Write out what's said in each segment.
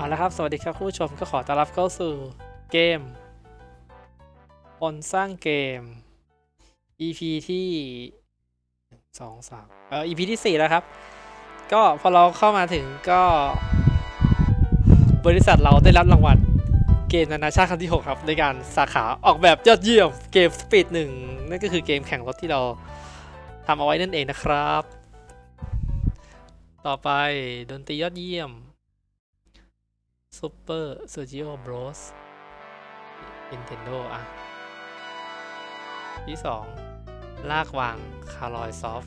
เอาละครับ สวัสดีครับคุณผู้ชมก็ขอต้อนรับเข้าสู่เกมคนสร้างเกม EP ที่สองสามเออ EP ที่สี่แล้วครับ ก็พอเราเข้ามาถึงก็ บริษัทเราได้รับรางวัลเกมนานาชาติครั้งที่ 6 ครับ ในการสาขาออกแบบยอดเยี่ยมเกมสปีดหนึ่งนั่นก็คือเกมแข่งรถที่เราทำเอาไว้นั่นเองนะครับ ต่อไปดนตรียอดเยี่ยม Super Sergio Bros Nintendo อะ ที่สองลากวางคาร์ลอยซอฟ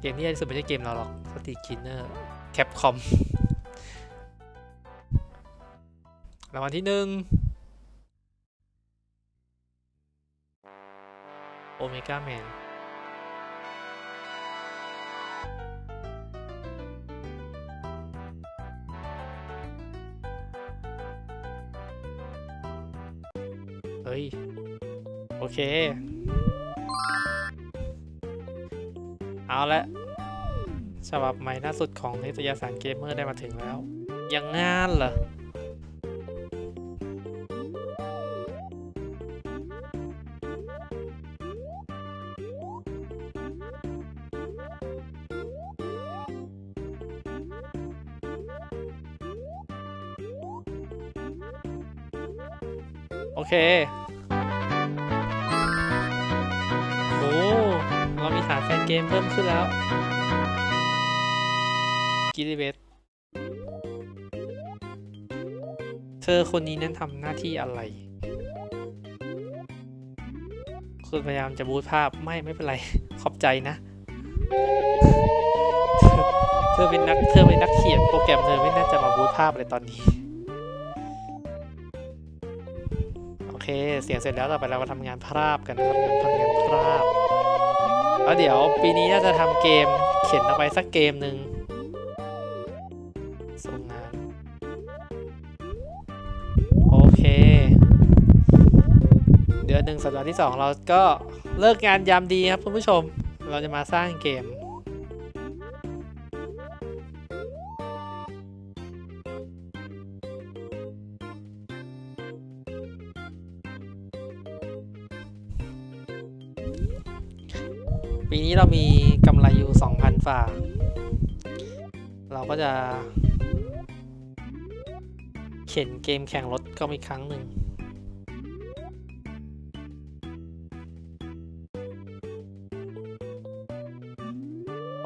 เกมที่ยากที่สุดไม่ใช่เกมเราหรอกสตีคินเนอร์แคปคอมรางวัลที่หนึ่งโอเมก้าแมน เคเอาละฉบับใหม่ล่าสุดของนิตยสารเกมเมอร์ได้มาถึงแล้ว ยังงานเหรอโอ อคนนี้นั้นทำหน้าที่อะไร คุณพยายามจะบูทภาพไม่ไม่เป็นไร ขอบใจนะ เธอเป็นนักเธอเป็นนักเขียนโปรแกรมเธอไม่น่าจะมาบูทภาพอะไรตอนนี้ โอเค เสียงเสร็จแล้วต่อไปเรามาทำงานภาพกันนะครับทำงานภาพ แล้วเดี๋ยวปีนี้น่าจะทำเกมเขียนเอาไว้สักเกมหนึ่ง สัปดาห์ที่ 2 เราก็เลิกงานยามดีครับคุณผู้ชม เราจะมาสร้างเกมปีนี้เรามีกำไรอยู่ 2,000 ฝ่า เราก็จะ เข็นเกมแข่งรถก็อีกครั้งหนึ่ง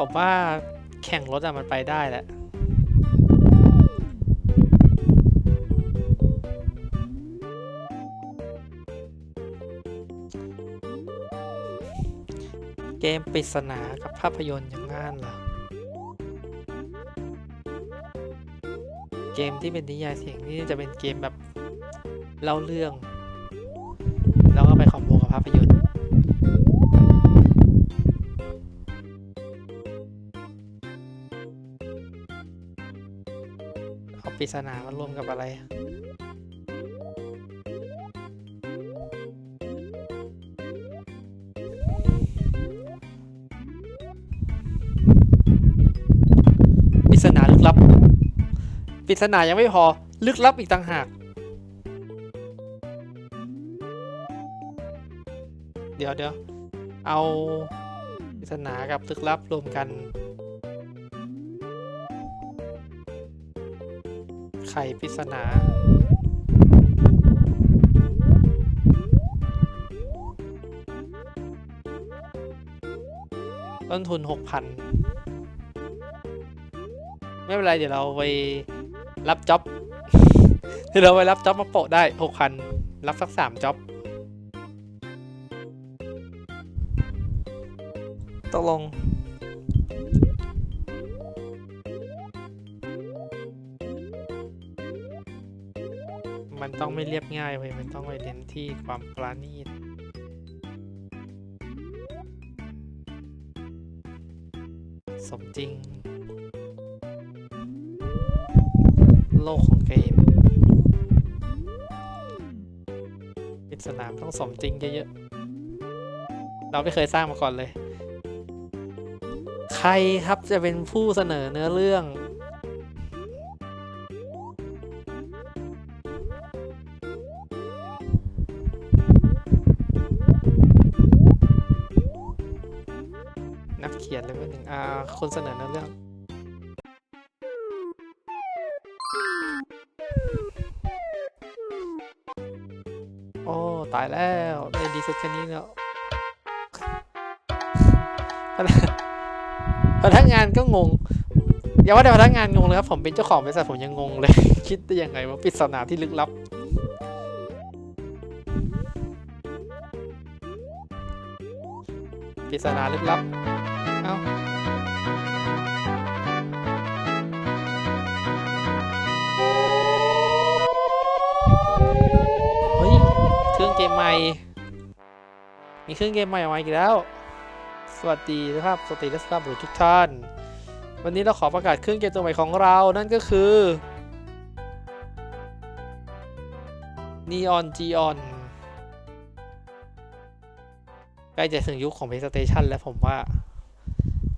ผมว่าแข่งรถอะมันไปได้แหละ เกมปริศนากับภาพยนตร์อย่างงั้นเหรอ เกมที่เป็นนิยายเสียงนี่จะเป็นเกมแบบเล่าเรื่อง เอาปริศนามารวมกับอะไร ปริศนาลึกลับ ปริศนายังไม่พอ ลึกลับอีกต่างหาก เดี๋ยวเดี๋ยวเอาปริศนากับลึกลับรวมกัน ไขปริศนา ต้นทุนหกพันไม่เป็นไร เดี๋ยวเราไปรับจ็อบ เดี๋ยวเราไปรับจ็อบมาโปะได้หกพันรับสักสามจ็อบตกลง มันต้องไม่เรียบง่ายเว้ยมันต้องไปเน้นที่ความปราณีตสมจริง โลกของเกมปริศนามต้องสมจริงเยอะๆ เราไม่เคยสร้างมาก่อนเลย ใครครับจะเป็นผู้เสนอเนื้อเรื่อง คนเสนอเนื้อเรื่อง โอ้ ตายแล้วในดีสุดแค่นี้แล้วพนักพนักงานก็งง อย่าว่าแต่พนักงานงงเลยครับ ผมเป็นเจ้าของบริษัทผมยังงงเลย คิดได้ยังไงว่าปริศนาที่ลึกลับปริศนาลึกลับ มใหม่มีเครื่องเกมใหม่ออกมาอีกแล้ว สวัสดีนะครับสวัสดีและสวัสดีทุกท่าน วันนี้เราขอประกาศเครื่องเกมตัวใหม่ของเรา นั่นก็คือ Neon Geon ใกล้จะถึงยุคของ PlayStation แล้วผมว่า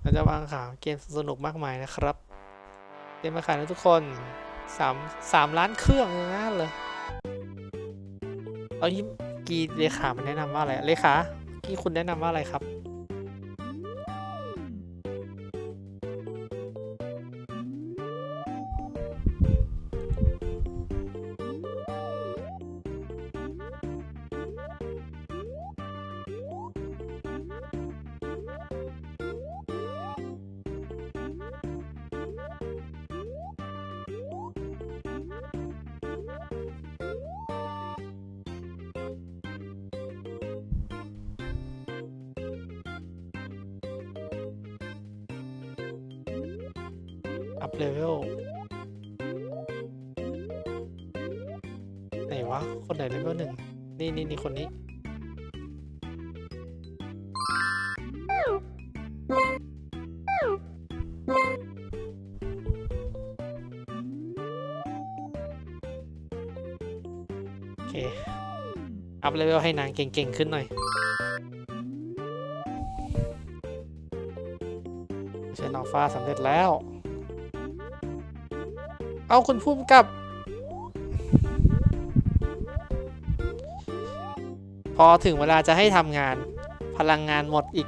เราจะวางขายเกมสนุกมากมายนะครับ เกมมาขายนะทุกคน3 3ล้านเครื่องง่างนั้นเลยเอาที่ กีเลขามันแนะนำว่าอะไรเลขากี้คุณแนะนำว่าอะไรครับ อัพเลเวลให้นางเก่งๆ ขึ้นหน่อยเชนอัลฟาสำเร็จแล้ว เอาคุณพุ่มกับ พอถึงเวลาจะให้ทำงาน พลังงานหมดอีก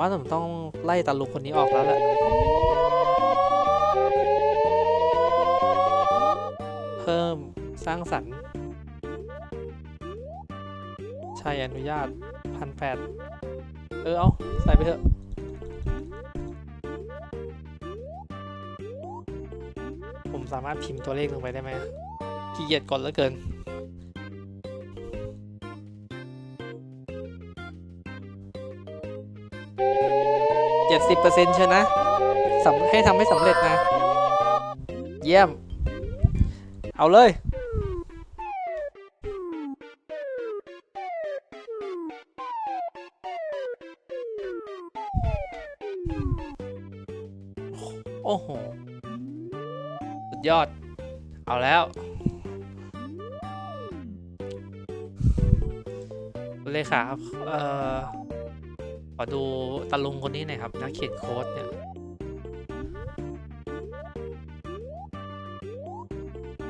ว่าผมต้องไล่ตาลุงคนนี้ออกแล้วแหละ เพิ่มสร้างสรรค์ใช่อนุญาตพันแปดเออ เอาใส่ไปเถอะผมสามารถพิมพ์ตัวเลขลงไปได้ไหมขี้เกียจกดเหลือเกิน เจ็ดสิบเปอร์เซ็นต์ชนะสำให้ทำให้สำเร็จนะ เยี่ยม เอาเลย โอ้โห สุดยอด เอาแล้ว เลขาครับเอ่อ อดูตะลุงคนนี้หน่อยครับนักเขียนโค้ดเนี่ย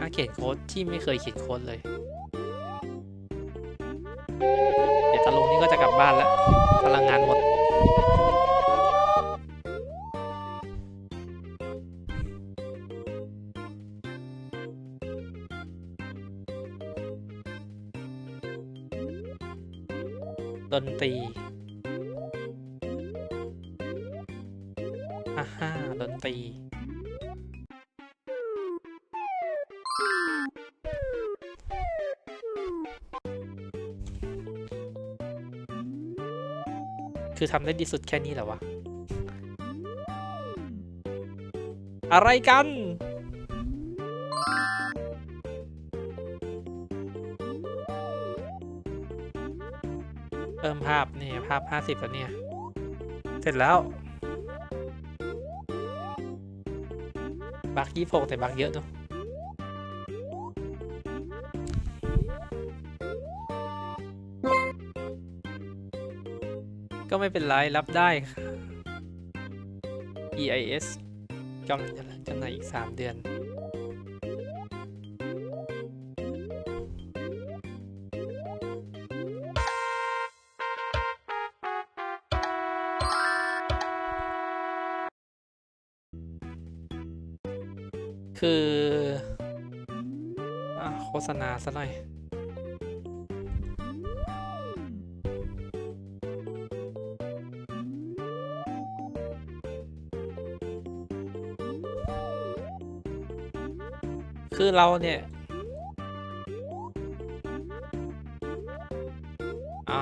นักเขียนโค้ดที่ไม่เคยเขียนโค้ดเลย เดี๋ยวตะลุงนี่ก็จะกลับบ้านแล้วพลังงานหมด ทำได้ดีสุดแค่นี้เหรอวะ อะไรกันเพิ่มภาพนี่ภาพ 50 แล้วเนี่ย เสร็จแล้ว บักยี่หกแต่บักเยอะเนอะ ก็ไม่เป็นไร รับได้ EIS กำลังจะจำหน่ายอีก 3 เดือน คืออโฆษณาซะหน่อย คือเราเนี่ยอา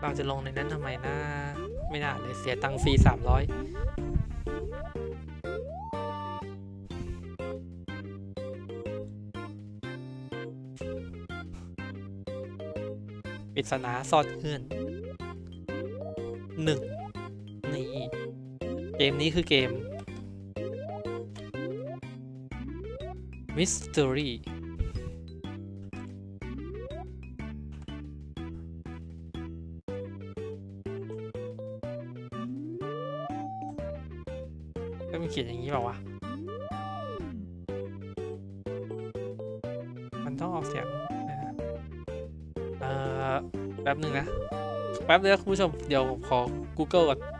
เราจะลงในนั้นทำไมนะไม่น่าเลยเสียตังค์ฟรีสามร้อยปริศนาซอนเงื่อนหนึ่งนี่ เกมนี้คือเกม Mystery ก็มันเขียนอย่างนี้เปล่าวะ มันต้องออกเสียงนะเอ่อแป๊บหนึ่งนะ แป๊บเดียวคุณผู้ชม เดี๋ยวผมขอ Google ก่อน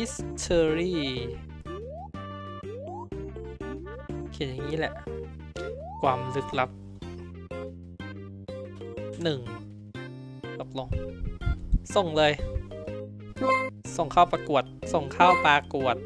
ิสเทอรี่เขียนอย่างนี้แหละ ความลึกลับหนึ่งตกลง ส่งเลย ส่งเข้าประกวด ส่งเข้าประกวด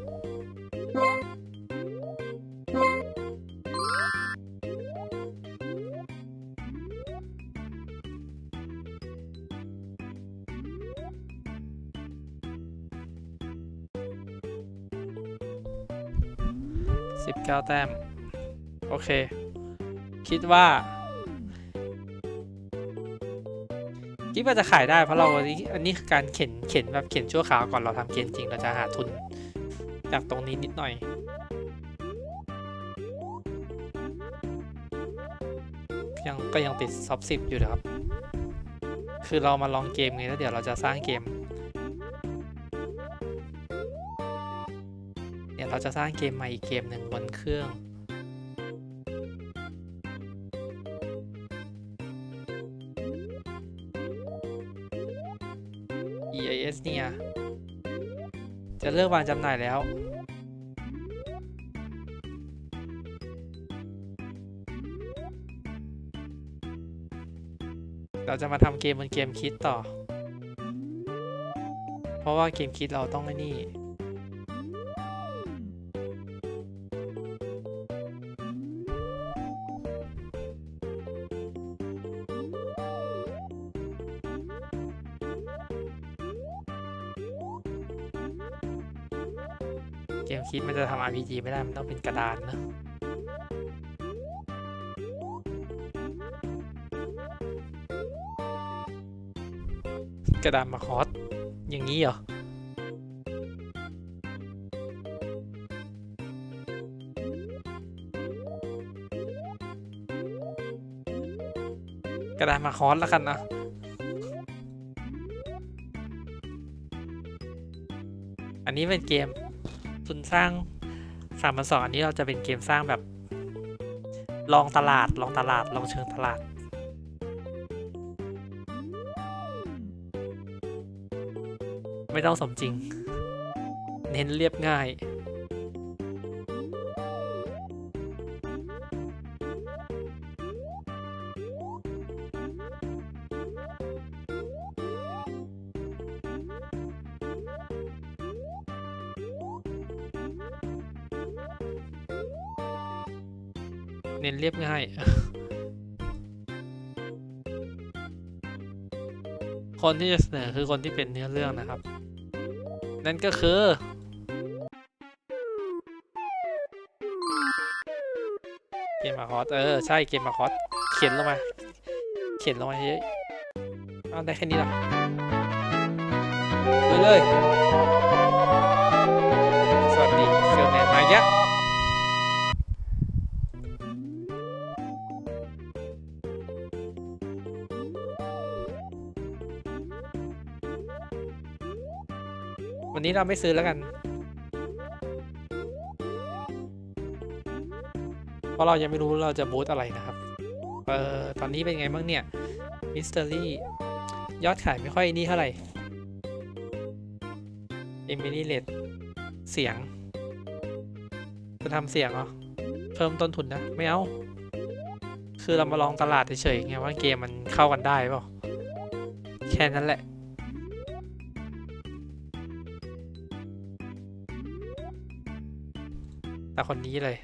แต้ม โอเค คิดว่าคิดว่าจะขายได้เพราะเราอันนี้คือการเข็นเข็นแบบเข็นชั่วคราวก่อนเราทำเกมจริงเราจะหาทุน จากตรงนี้นิดหน่อยยังก็ยังติดซับสิบอยู่นะครับ คือเรามาลองเกมไงแล้วเดี๋ยวเราจะสร้างเกม จะสร้างเกมใหม่อีกเกมหนึ่งบนเครื่อง EIS เนี่ย จะเลิกวางจำหน่ายแล้วเราจะมาทำเกมบนเกมคิดต่อ เพราะว่าเกมคิดเราต้องไอ้นี่ กมคิดมันจะทำ RPG ไม่ได้ มันต้องเป็นกระดานนะกระดานมาคอสอย่างนี้เหรอ กระดานมาคอสแล้วกันนะอันนี้เป็นเกม ทุนสร้างสามพันสองอันนี้เราจะเป็นเกมสร้างแบบ ลองตลาด ลองตลาด ลองเชิงตลาด ไม่ต้องสมจริง เน้นเรียบง่าย เน้นเรียบง่ายคนที่จะเสนอคือคนที่เป็นเนื้อเรื่องนะครับ นั่นก็คือ เกมมาคอสเออ ใช่เกมมาคอสเขียนลงมา เขียนลงมาเยอะเอาได้แค่นี้หรอไปเลย สวัสดีเซลแนนมาอีกแล้ วันนี้เราไม่ซื้อแล้วกัน เพราะเรายังไม่รู้เราจะบูตอะไรนะครับ เออตอนนี้เป็นไงบ้างเนี่ย มิสเตอรี่ ยอดขายไม่ค่อยนี่เท่าไหร่เอมิลี่เลดเสียง จะทำเสียงเหรอ เพิ่มต้นทุนนะ ไม่เอา คือเรามาลองตลาดเฉยๆไงว่าเกมมันเข้ากันได้เปล่า แค่นั้นแหละ แต่คนนี้เลย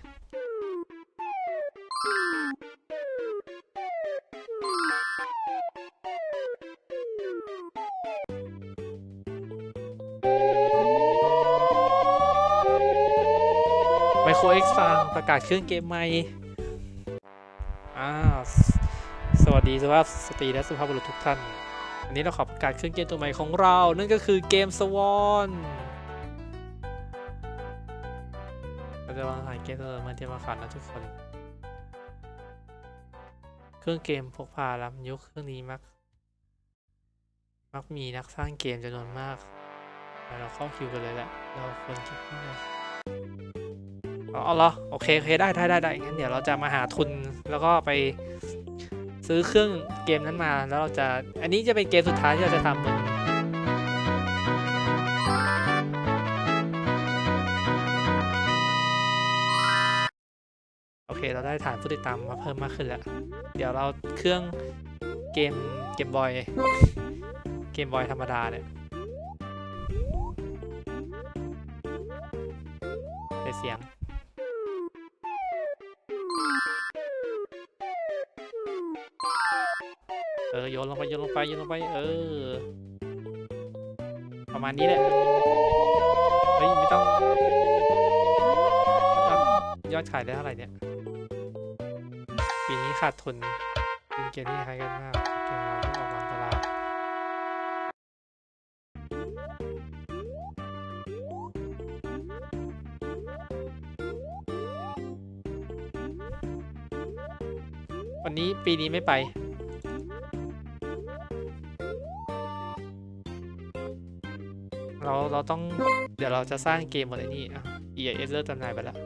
ไมโครเอ็กซ์ฟังประกาศเครื่องเกมใหม่ อ้าว สวัสดีสุภาพสตรีและสุภาพบุรุษทุกท่านวันนี้เราขอประกาศเครื่องเกมตัวใหม่ของเรา นั่นก็คือเกมสวอน จะวางหายเกมตัวใหม่ที่มาขายนะทุกคน เครื่องเกมพกพาล้ำยุคเครื่องนี้มัก มักมีนักสร้างเกมจำนวนมาก เราเข้าคิวกันเลยแหละ เราควรคิดว่าอ๋อเอาเหรอโอเคโอเคได้ได้ได้ได้งั้นเดี๋ยวเราจะมาหาทุนแล้วก็ไปซื้อเครื่องเกมนั้นมาแล้วเราจะอันนี้จะเป็นเกมสุดท้ายที่เราจะทำบนโอเได้ฐานผู้ติดตามมาเพิ่มมากขึ้นแล้ว เดี๋ยวเราเครื่องเกมเกมบอยเกมบอยธรรมดาเนี่ยใส่เสียงเออโยนลงไปโยนลงไปโยนลงไปเออ ประมาณนี้แหละเฮ้ยไม่ต้องยอดขายได้เท่าไหร่เนี่ย ขาดทุนเป็นเกมที่คล้ายกันมากเกมเราที่ออกวางตลาดวันนี้ปีนี้ไม่ไปเราเราต้องเดี๋ยวเราจะสร้างเกมหมดไอ้นี่อะ EAS เลิกจำหน่ายไปแล้ว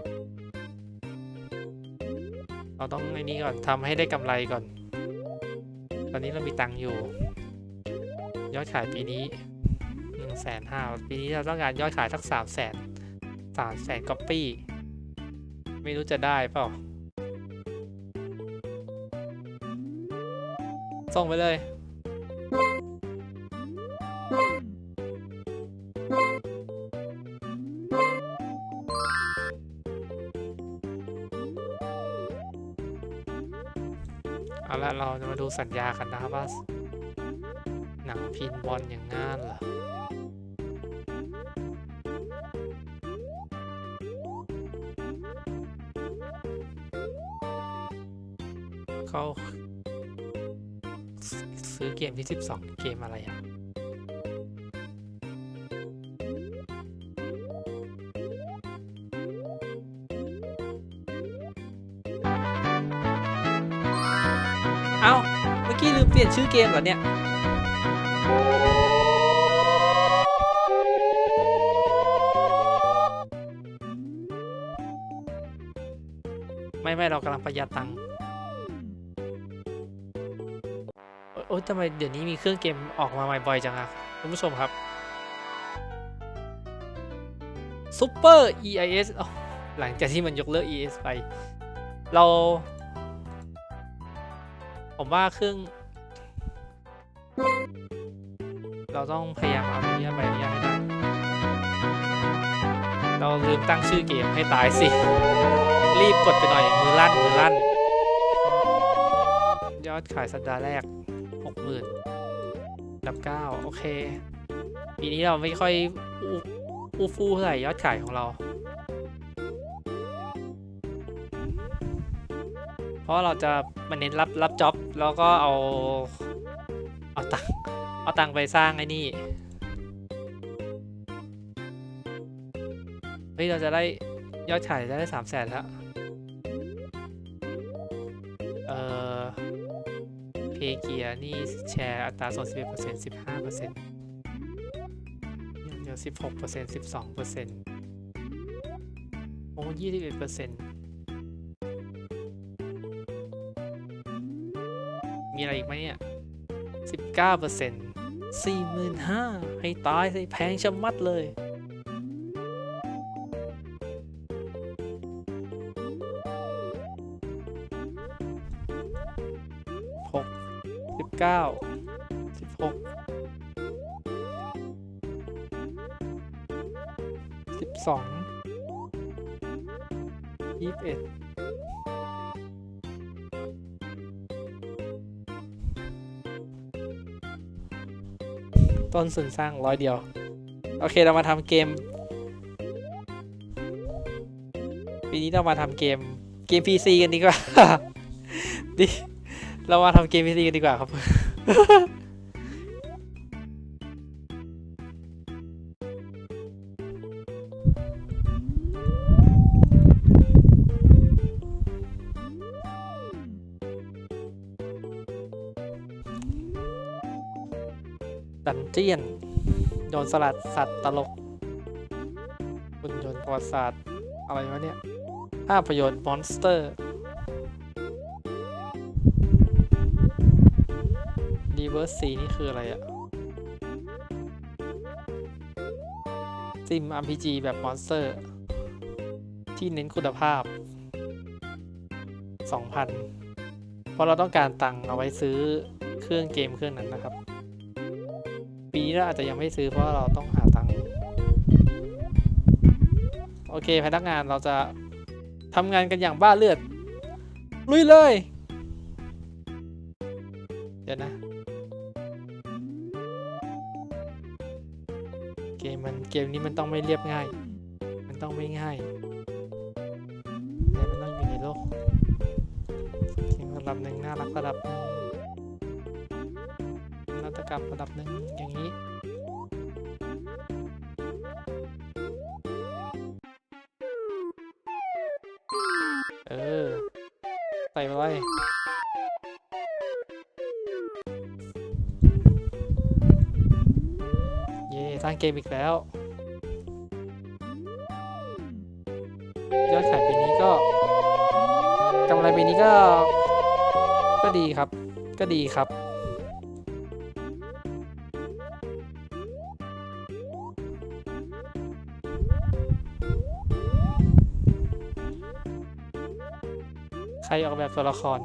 เราต้องไอ้นี้ก่อนทำให้ได้กำไรก่อน ตอนนี้เรามีตังค์อยู่ ยอดขายปีนี้หนึ่งแสนห้าปีนี้เราต้องการยอดขายสักสามแสนสามแสนก๊อปปี้ ไม่รู้จะได้เปล่า ส่งไปเลย สัญญากันนะว่า หนังพินบอลอย่างงานเหรอเขาซซื้อเกมที่ 12 เกมอะไรอะ ชื่อเกมเหรอเนี่ยไม่ไม่เรากำลังประหยัดตังค์โอ๊ยทำไมเดี๋ยวนี้มีเครื่องเกมออกมาใหม่บ่อยจังอะคุณผู้ชมครับ Super EIS หลังจากที่มันยกเลิก eis ไป เรา ผมว่าเครื่อง เราต้องพยายามเอาอนุญาตใบอนุญาให้ได้ เราลืมตั้งชื่อเกมให้ตายสิ รีบกดไปหน่อยมือลั่นมือลั่น ยอดขายสัปดาห์แรก 60,000ดับ 9 โอเค ปีนี้เราไม่ค่อยอู้อู้ฟู่เท่าไหร่ยอดขายของเรา เพราะเราจะมาเน้นรับรับจ็อบแล้วก็เอาเอาตังค์ เอาตังไปสร้างไอ้นี่ เฮ้ย เราจะได้ยอดขายได้สามแสนแล้ว เอ่อ เพเกียนี่แชร์อัตราส่วน11% 15%ยดี๋ยวสิบหกเปอร์เซ็นต์สิบสองเปอร์เซ็นต์โอ้ยี่สิบเอ็ดเปอร์เซ็นต์มีอะไรอีกไหมเนี่ยสิบเก้าเปอร์เซ็นต์ สี่หมื่นห้าให้ตายสิแพงชะมัดเลย หกสิบเก้าสิบหกสิบสองยี่สิบเอ็ด ต้นสุนสร้างร้อยเดียว โอเคเรามาทำเกม ปีนี้เรามาทำเกมเกม PC กันดีกว่าดิเรามาทำเกม PC กันดีกว่าครับ ดันเจียน โดนสลัดสัตว์ตลกคุณยนต์ประวัติศาสตร์ อะไรวะเนี่ย ภาพยนตร์มอนสเตอร์รีเวิร์สซีนี่คืออะไรอะซิม RPG แบบมอนสเตอร์ ที่เน้นคุณภาพ 2,000 เพราะเราต้องการตังค์เอาไว้ซื้อเครื่องเกมเครื่องนั้นนะครับ นี้เราอาจจะยังไม่ซื้อเพราะเราต้องหาตังค์โอเคพนักงานเราจะทำงานกันอย่างบ้าเลือด ลุยเลย เดี๋ยวนะเกมมันเกมนี้มันต้องไม่เรียบง่าย มันต้องไม่ง่ายแต่มันต้องอยู่ในโลกเกมระดับหนึ่งน่ารักระดับหนึ่ง กรรมระดับหนึ่งอย่างนี้ เออ ใส่ไปเยเย่สร้างเกมอีกแล้วยอดขายปีนี้ก็กำไรปีนี้ก็ ก็ดีครับ ก็ดีครับ รออกแบบตัวละคร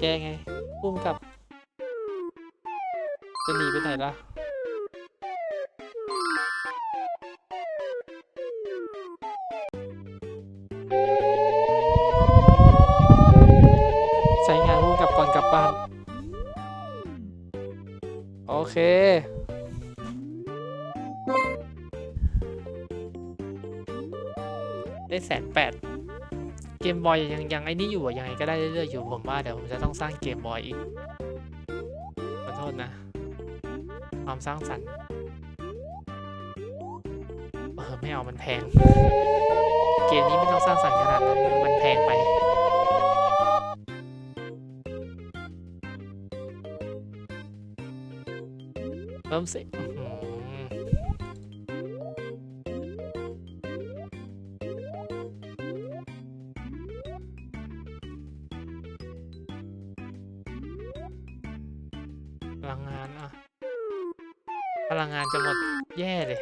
แกไงพุ่มกับ จะหนีไปไหนล่ะ ใช้งานพุ่มกับก่อนกลับบ้าน โอเคได้แสนแปด มบอยยังยังไอ้นี่อยู่อะยังไงก็ได้เรื่อยๆอยู่ผมว่าเดี๋ยวผมจะต้องสร้างเกมบอยอีกขอโทษนะ ความสร้างสรรค์เออไม่เอามันแพง เกมนี้ไม่ต้องสร้างสรรค์ขนาดนั้นมันแพงไปเริ่มสิอื้อ พลังงานอะ พลังงานจะหมดแย่เลย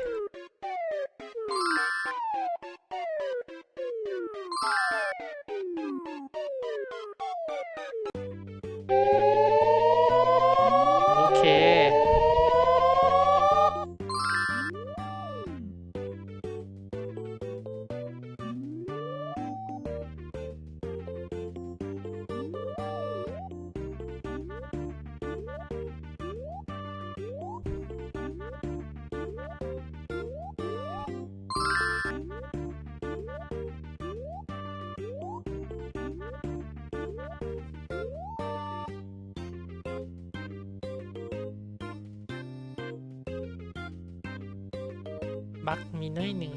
บั๊กมีน้อยหนึ่ง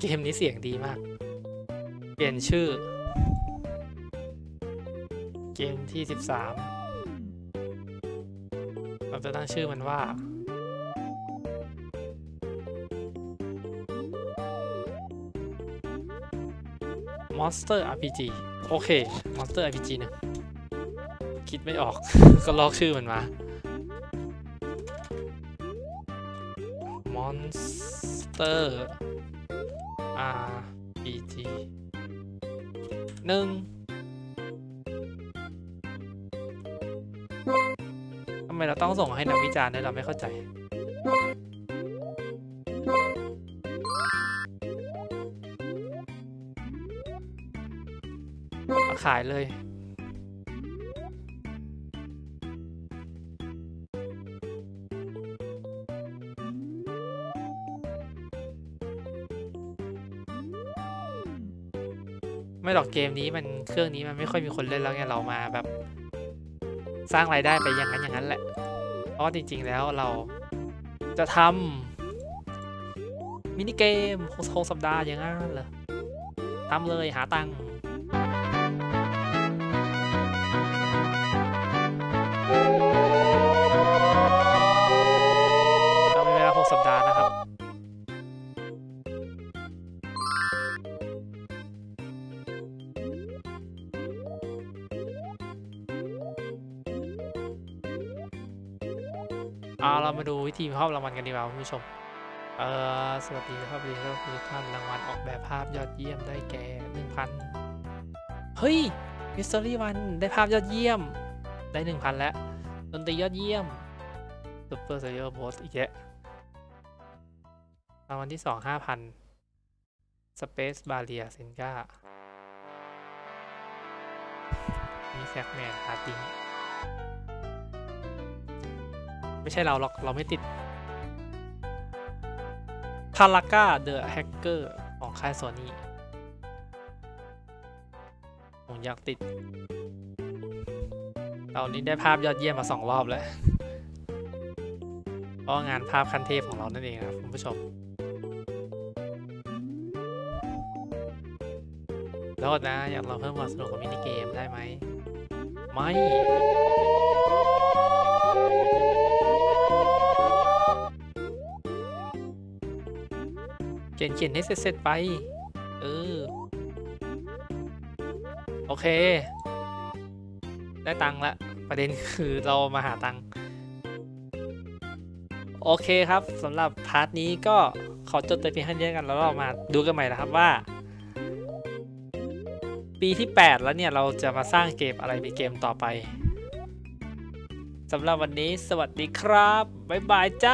เกมนี้เสียงดีมาก เปลี่ยนชื่อ เกมที่สิบสามเราจะตั้งชื่อมันว่า Monster RPG โอเค Monster RPG หนึ่งคิดไม่ออก ก็ลอกชื่อมันมา Monster RPG หนึ่งทำไมเราต้องส่งให้นักวิจารณ์ด้วยเราไม่เข้าใจ ขายเลย ไม่หรอกเกมนี้มันเครื่องนี้มันไม่ค่อยมีคนเล่นแล้วไงเรามาแบบ สร้างรายได้ไปอย่างนั้นอย่างนั้นแหละ เพราะจริงๆแล้วเราจะทำมินิเกมโคสัปดาห์อย่างนั้นเหรอทำเลยหาตังค์ เอาเรามาดูวิธีมอบรางวัลกันดีกว่าคุณผู้ชม เอ่อสวัสดีครับดีครับทุกท่านรางวัลออกแบบภาพยอดเยี่ยมได้แก่หนึ่งพันเฮ้ยมิส t ต r y วันได้ภาพยอดเยี่ยมได้หนึ่งพันแล้วดนตรียอดเยี่ยมซูเปอร์ r ซอร์โบสอีกแยะรางวัลที่สองห้าพันสเปซบาเรียเซนกามีแซกแมนฮาร์ดิง ไม่ใช่เราหรอกเราไม่ติดทาราก้าเดอะแฮกเกอร์ของค่ายโซนี่ผมอยากติดเรานี้ได้ภาพยอดเยี่ยมมาสองรอบแล้วเพราะงานภาพคันเทพของเรานั่นเองครับคุณผู้ชม แล้วนะ อยากเราเพิ่มความสนุกของมินิเกมได้ไหม ไม่ เขียนเขียนให้เสร็จๆไป เออ โอเค ได้ตังค์ละ ประเด็นคือเรามาหาตังค์ โอเคครับสำหรับพาร์ทนี้ก็ขอจบแต่เพียงเท่านี้กัน แล้วเรามาดูกันใหม่นะครับว่า ปีที่ 8 แล้วเนี่ย เราจะมาสร้างเกมอะไรเป็นเกมต่อไปสำหรับวันนี้สวัสดีครับ บ๊ายบายจ้า